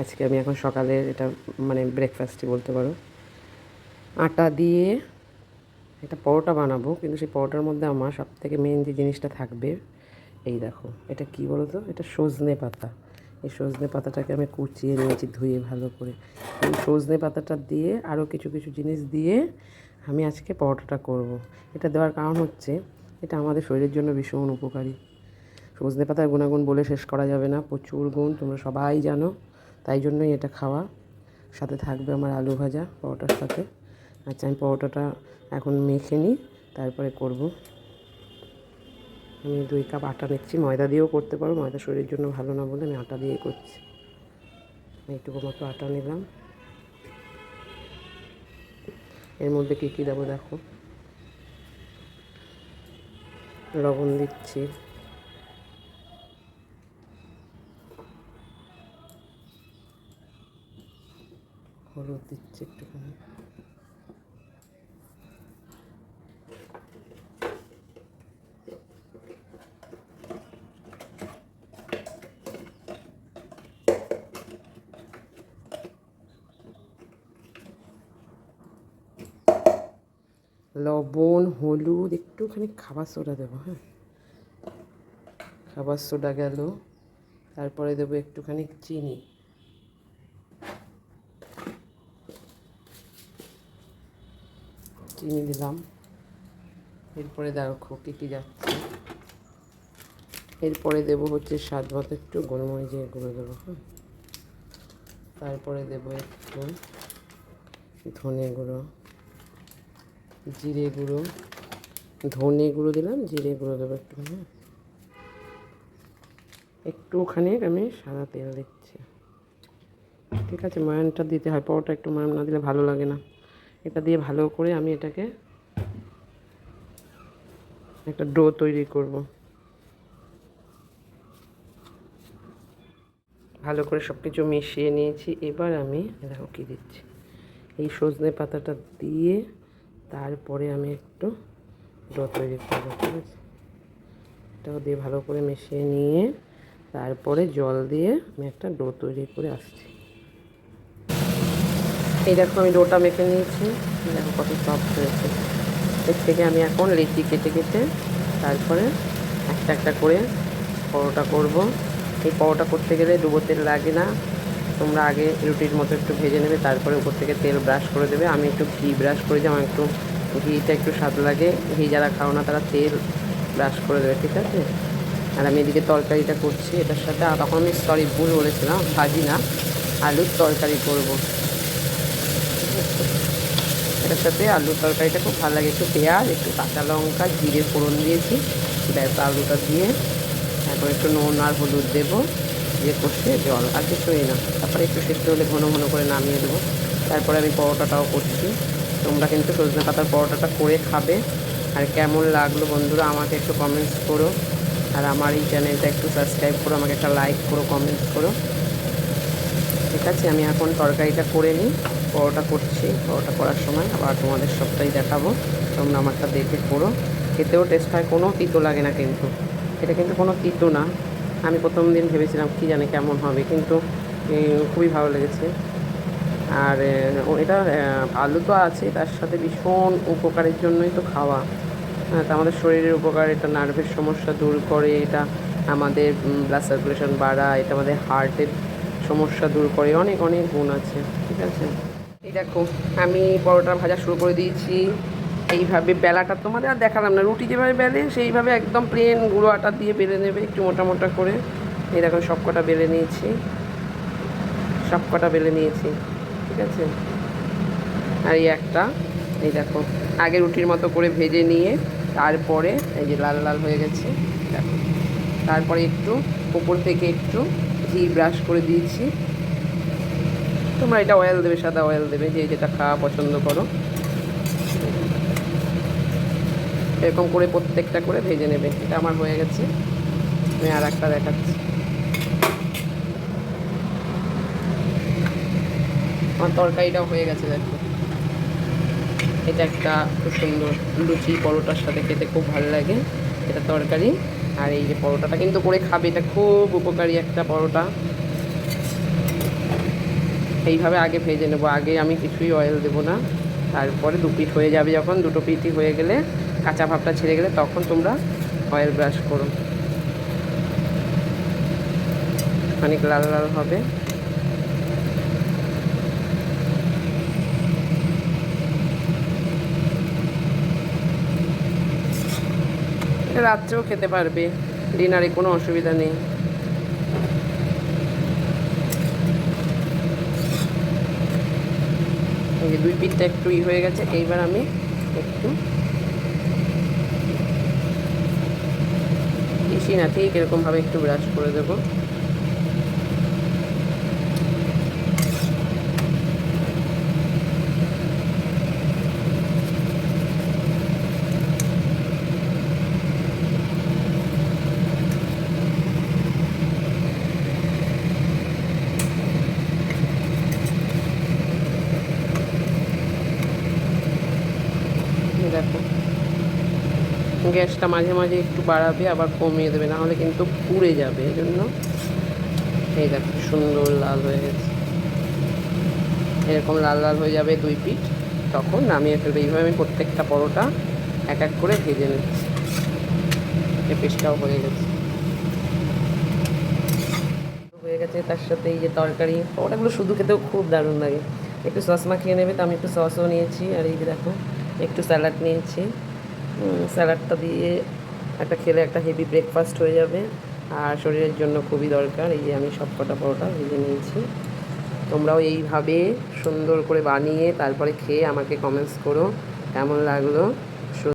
আজকে আমি এখন সকালের এটা মানে ব্রেকফাস্টই বলতে পারো। আটা দিয়ে একটা পরোটা বানাবো, কিন্তু সেই পরোটার মধ্যে আমার সব থেকে মেন যে জিনিসটা থাকবে, এই দেখো, এটা কি বলো তো এটা সজনে পাতা। এই সজনে পাতাটাকে আমি কুচিয়ে নিয়েছি ধুয়ে ভালো করে। এই সজনে পাতাটা দিয়ে আরও কিছু কিছু জিনিস দিয়ে আমি আজকে পরোটাটা করব। এটা দেওয়ার কারণ হচ্ছে, এটা আমাদের শরীরের জন্য ভীষণ উপকারী। সজনে পাতার গুণাগুণ বলে শেষ করা যাবে না। প্রচুর গুণ, তোমরা সবাই জানো। তাই জন্যই এটা খাওয়া। সাথে থাকবে আমার আলু ভাজা, পরোটার সাথে। আচ্ছা আমি পরোটাটা এখন মেখে নিই, তারপরে করব। আমি দুই কাপ আটা নিচ্ছি। ময়দা দিয়েও করতে পারো, ময়দা শরীরের জন্য ভালো না বলে আমি আটা দিয়ে করছি। এইটুকু মতো আটা নিলাম। এর মধ্যে কী কী দেবো দেখো। লবণ দিচ্ছি। হলুদ দিচ্ছি একটুখানি। লবণ, হলুদ, একটুখানি খাবার সোডা দেবো হ্যাঁ? খাবার সোডা গেল। তারপরে দেবো একটুখানি চিনি। চিনি দিলাম। এরপরে দেখো কী কী যাচ্ছে। এরপরে দেবো হচ্ছে স্বাদ মতো একটু গোলমরিচের গুঁড়ো দেবো হ্যাঁ তারপরে দেবো একটু ধনে গুঁড়ো, জিরে গুঁড়ো। ধনে গুঁড়ো দিলাম, জিরে গুঁড়ো দেবো একটু হ্যাঁ একটুখানি আমি সাদা তেল দিচ্ছি। ঠিক আছে, ময়ানটা দিতে হয়, পরোটা একটু ময়ান না দিলে ভালো লাগে না। এটা দিয়ে ভালো করে আমি এটাকে একটা ডো তৈরি করব। ভালো করে সব কিছু মিশিয়ে নিয়েছি। এবার আমি দেখো কী দিচ্ছি। এই সজনে পাতাটা দিয়ে তারপরে আমি একটু ডো তৈরি করব, ঠিক আছে? এটাও দিয়ে ভালো করে মিশিয়ে নিয়ে তারপরে জল দিয়ে আমি একটা ডো তৈরি করে আসছি। এই দেখো আমি ডোটা মেখে নিয়েছি। দেখো কত সফট হয়েছে। এর থেকে আমি এখন লিচি কেটে কেটে তারপরে একটা একটা করে পরোটা করব। এই পরোটা করতে গেলে ডুবো তেল লাগে না। তোমরা আগে রুটির মতো একটু ভেজে নেবে, তারপরে উপর থেকে তেল ব্রাশ করে দেবে। আমি একটু ঘি ব্রাশ করে দিই আমার একটু ঘিটা একটু স্বাদ লাগে। ঘি যারা খাও না, তারা তেল ব্রাশ করে দেবে, ঠিক আছে? আর আমি এদিকে তরকারিটা করছি, এটার সাথে তখন আমি সরি ভুল বলেছিলাম, ভাজি না, আলুর তরকারি করব। এটার সাথে আলুর তরকারিটা খুব ভালো লাগে। একটু পেঁয়াজ, একটু কাঁচা লঙ্কা, জিরে ফোড়ন দিয়েছি। ব্যাস, আলুটা দিয়ে তারপর একটু নুন আর হলুদ দেবো। দিয়ে কষে জল, আর কিছুই না। তারপরে একটু সেদ্ধ হলে ঘন ঘন করে নামিয়ে দেবো। তারপরে আমি পরোটাটাও করছি। তোমরা কিন্তু সজনে পাতার পরোটাটা করে খাবে। আর কেমন লাগল বন্ধুরা, আমাকে একটু কমেন্টস করো। আর আমার এই চ্যানেলটা একটু সাবস্ক্রাইব করো, আমাকে একটা লাইক করো কমেন্টস করো। ঠিক আছে, আমি এখন তরকারিটা করে নিই। পরোটা করছি। পরোটা করার সময় আবার তোমাদের সবটাই দেখাবো। তোমরা আমারটা দেখে করো খেতেও টেস্ট হয়, কোনো তিতো লাগে না কিন্তু। এটা কিন্তু কোনো তিতো না। আমি প্রথম দিন ভেবেছিলাম কী জানে কেমন হবে, কিন্তু খুবই ভালো লেগেছে। আর এটা আলু তো আছে, তার সাথে ভীষণ উপকারের জন্যই তো খাওয়া। তা আমাদের শরীরের উপকার, এটা নার্ভের সমস্যা দূর করে, এটা আমাদের ব্লাড সার্কুলেশন বাড়ায়, এটা আমাদের হার্টের সমস্যা দূর করে, অনেক অনেক গুণ আছে, ঠিক আছে? এই দেখো, আমি পরোটা ভাজা শুরু করে দিয়েছি। এইভাবে বেলাটা তোমাদের আর দেখালাম না, রুটি যেভাবে বেলে, সেইভাবে একদম প্লেন গুঁড়ো আটা দিয়ে বেলে নেবে, একটু মোটা মোটা করে। এই দেখো সব কটা বেলে নিয়েছি। সব কটা বেলে নিয়েছি, ঠিক আছে? আর এই একটা, এই দেখো, আগে রুটির মতো করে ভেজে নিয়ে তারপরে এই যে লাল লাল হয়ে গেছে, দেখো। তারপরে একটু, উপর থেকে একটু ঘি ব্রাশ করে দিয়েছি। তোমরা এটা অয়েল দেবে, সাদা অয়েল দেবে, যে যেটা খাওয়া পছন্দ করো। এরকম করে প্রত্যেকটা করে ভেজে নেবে। এটা আমার হয়ে গেছে। আমি আর একটা দেখাচ্ছি। আমার তরকারিটাও হয়ে গেছে, দেখো। এটা একটা খুব সুন্দর লুচি পরোটার সাথে খেতে খুব ভালো লাগে, এটা তরকারি। আর এই যে পরোটাটা কিন্তু করে খাবে, এটা খুব উপকারী একটা পরোটা। এইভাবে আগে ভেজে নেব। আগে আমি কিছুই অয়েল দেবো না। তারপরে দু পিঠ হয়ে যাবে যখন, দুটো পিঠই হয়ে গেলে, কাঁচা ভাবটা ছেড়ে গেলে তখন তোমরা অয়েল ব্রাশ করো। অনেক লাল লাল হবে। রাত্রেও খেতে পারবে। ডিনারে কোনো অসুবিধা নেই। যে দুই পিঠটা একটু ই হয়ে গেছে, এইবার আমি একটু বেশি না ঠিক এরকমভাবে একটু ব্রাশ করে দেবো এই দেখো গ্যাসটা মাঝে মাঝে একটু বাড়াবে, আবার কমিয়ে দেবে, না হলে কিন্তু পুড়ে যাবে, এই জন্য এই দেখো সুন্দর লাল হয়ে গেছে। এরকম লাল লাল হয়ে যাবে দুই পিঠ, তখন নামিয়ে ফেলবে। এইভাবে আমি প্রত্যেকটা পরোটা এক এক করে ভেজে নিচ্ছি। এই পিসটাও হয়ে গেছে। হয়ে গেছে তার সাথে এই যে তরকারি, পরোটাগুলো শুধু খেতেও খুব দারুণ লাগে। একটু সস মাখিয়ে নেবে, তো আমি একটু সসও নিয়েছি, আর এই যে দেখো, একটু স্যালাড নিয়েছি। স্যালাডটা দিয়ে একটা খেলে একটা হেভি ব্রেকফাস্ট হয়ে যাবে। আর শরীরের জন্য খুবই দরকার। এই যে আমি সব কটা পরোটা ভেজে নিয়েছি। তোমরাও এইভাবে সুন্দর করে বানিয়ে তারপরে খেয়ে আমাকে কমেন্টস করো। কেমন লাগল?